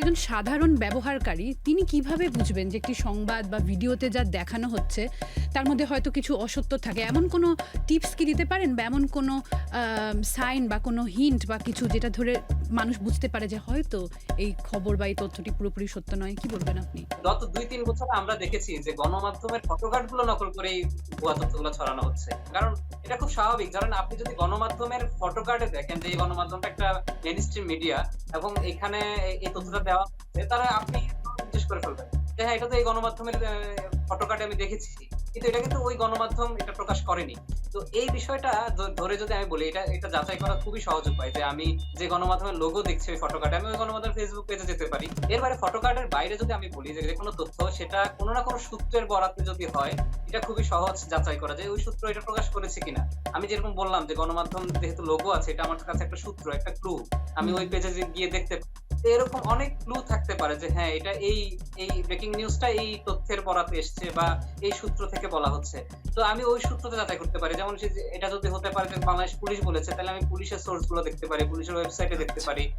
একজন সাধারণ ব্যবহারকারী তিনি কীভাবে বুঝবেন যে একটি সংবাদ বা ভিডিওতে যা দেখানো হচ্ছে তার মধ্যে হয়তো কিছু অসত্য থাকে। এমন কোনো টিপস কি দিতে পারেন? বা এমন কোনো সাইন বা কোনো হিন্ট বা কিছু যেটা ধরে মানুষ বুঝতে পারে যে হয়তো এই খবর বা এই তথ্যটি পুরোপুরি সত্য নয়? কি বলবেন আপনি? গত দুই তিন বছর আমরা দেখেছি যে গণমাধ্যমের ফটোকার্ডগুলো নকল করে এই ভুয়া তথ্যগুলো ছড়ানো হচ্ছে। কারণ এটা খুব স্বাভাবিক। কারণ আপনি যদি গণমাধ্যমের ফটোকার্ডে দেখেন যে এই গণমাধ্যমটা একটা মেন স্ট্রিম মিডিয়া এবং এখানে এই- তথ্যটা দেওয়া হচ্ছে তারা আপনি জিজ্ঞেস করে ফেলবেন হ্যাঁ এটা তো এই গণমাধ্যমের ফটোকার্ডে আমি দেখেছি। কিন্তু এটা কিন্তু ওই গণমাধ্যম এটা প্রকাশ করেনি। তো এই বিষয়টা ধরে যদি আমি বলি, এটা এটা যাচাই করা খুবই সহজ উপায় যে আমি যে গণমাধ্যমের লোগো দেখছি ওই ফটোকার্ডে আমি ওই গণমাধ্যমের ফেসবুক পেজে যেতে পারি। এর বাইরে ফটোকার্ডের বাইরে যদি আমি বলি যে যে কোনো তথ্য, সেটা কোনো না কোনো সূত্রের বরাতে যদি হয়, এটা খুবই সহজ যাচাই করা যায়। ওই সূত্র এটা প্রকাশ করেছে কিনা? আমি যেরকম বললাম যে গণমাধ্যম যেহেতু লোগো আছে, এটা আমার কাছে একটা সূত্র, একটা ক্লু আমি ওই পেজে গিয়ে দেখতে এরকম অনেক ক্লু থাকতে পারে যে হ্যাঁ এটা এই এই ব্রেকিং নিউজটা এই তথ্যের বরাতে এসছে বা এই সূত্র থেকে বলা হচ্ছে। তো আমি ওই সূত্রতে যাচাই করতে পারি। যেমন এটা যদি হতে পারে যে বাংলাদেশ পুলিশ বলেছে, তাহলে আমি পুলিশের সোর্সগুলো দেখতে পারি, পুলিশের ওয়েবসাইটে দেখতে পারি।